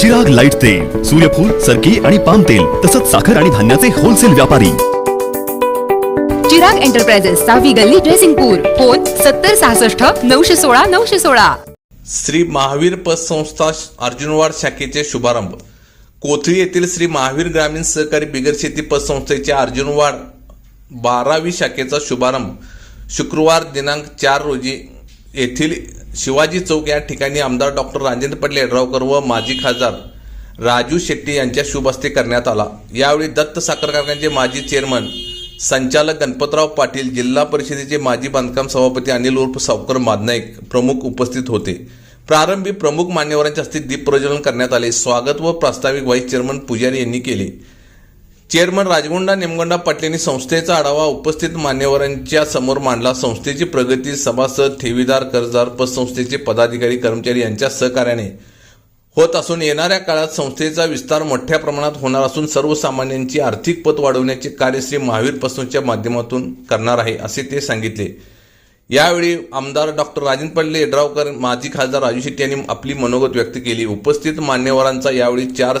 जग लाइट तेल सूर्यफूल सरकी आणि पाम तेल तसंच साखर आणि धान्याचे होलसेल व्यापारी. चिराग एंटरप्राइजेस सहावी गल्ली ड्रेसिंगपूर फोन सत्तर सहासष्ट नऊशे सोळा नऊशे सोळा. श्री महावीर पतसंस्था अर्जुनवाड शाखेचे शुभारंभ. कोथळी येथील श्री महावीर ग्रामीण सहकारी बिगर शेती पतसंस्थेच्या अर्जुनवाड बारावी शाखेचा शुभारंभ. शुक्रवार दिनांक चार रोजी येथील शिवाजी चौक या ठिकाणी आमदार डॉक्टर राजेंद्र पाटील यड्रावकर व माजी खासदार राजू शेट्टी यांच्या शुभ हस्ते करण्यात आला. यावेळी दत्त साखर कारखान्याचे माजी चेअरमन संचालक गणपतराव पाटील जिल्हा परिषदेचे माजी बांधकाम सभापती अनिल उर्फ सावकर मादनाईक प्रमुख उपस्थित होते. प्रारंभी प्रमुख मान्यवरांच्या हस्ते दीप प्रज्वलन करण्यात आले. स्वागत व प्रास्ताविक व्हाईस चेअरमन पुजारी यांनी केले. चेअरमन राजगोंडा निमगोंडा पाटील संस्थेचा आढावा उपस्थित मान्यवरांच्या समोर मांडला. संस्थेची प्रगती सभासद ठेवीदार कर्जदार पतसंस्थेचे पदाधिकारी कर्मचारी यांच्या सहकार्याने होत असून येणाऱ्या काळात संस्थेचा विस्तार मोठ्या प्रमाणात होणार असून सर्वसामान्यांची आर्थिक पत वाढवण्याचे कार्य श्री महावीर पसंतच्या माध्यमातून करणार आहे असे ते सांगितले. यावेळी आमदार डॉक्टर राजेंद्र पडले येड्रावकर माजी खासदार राजू शेट्टी यांनी आपली मनोगत व्यक्त केली. उपस्थित मान्यवरांचा यावेळी चार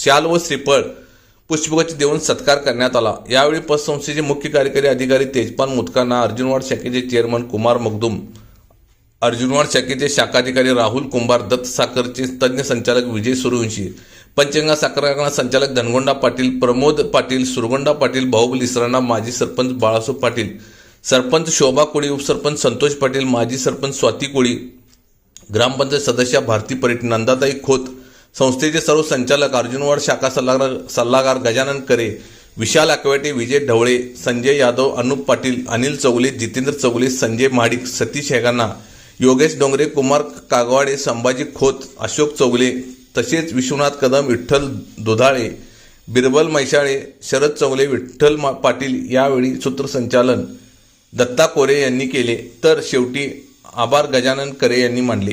शाल व श्रीफळ पुष्पगुच्छ देऊन सत्कार करण्यात आला. यावेळी पतसंस्थेचे मुख्य कार्यकारी अधिकारी तेजपाल मुतकांना अर्जुनवाड शाखेचे चेअरमन कुमार मगदुम अर्जुनवाड शाखेचे शाखाधिकारी राहुल कुंभार दत्त साखरचे तज्ज्ञ संचालक विजय सूर्यवंशी पंचगंगा साखर कारखाना संचालक धनगोंडा पाटील प्रमोद पाटील सुरगोंडा पाटील बाहुबली इसराणा माजी सरपंच बाळासाहेब पाटील सरपंच शोभा कोळी उपसरपंच संतोष पाटील माजी सरपंच स्वाती कोळी ग्रामपंचायत सदस्य भारती परीट नंदाताई खोत संस्थेचे सर्व संचालक अर्जुनवाड शाखा सल्लागार सल्लागार गजानन करे विशाल आकवेटे विजय ढवळे संजय यादव अनुप पाटील अनिल चौगले जितेंद्र चौगले संजय महाडिक सतीश हेगाना योगेश डोंगरे कुमार कागवाडे संभाजी खोत अशोक चौगले तसेच विश्वनाथ कदम विठ्ठल दुधाळे बिरबल मैशाळे शरद चौगले विठ्ठल मा- पाटील यावेळी सूत्रसंचालन दत्ता कोरे यांनी केले तर शेवटी आभार गजानन करे यांनी मांडले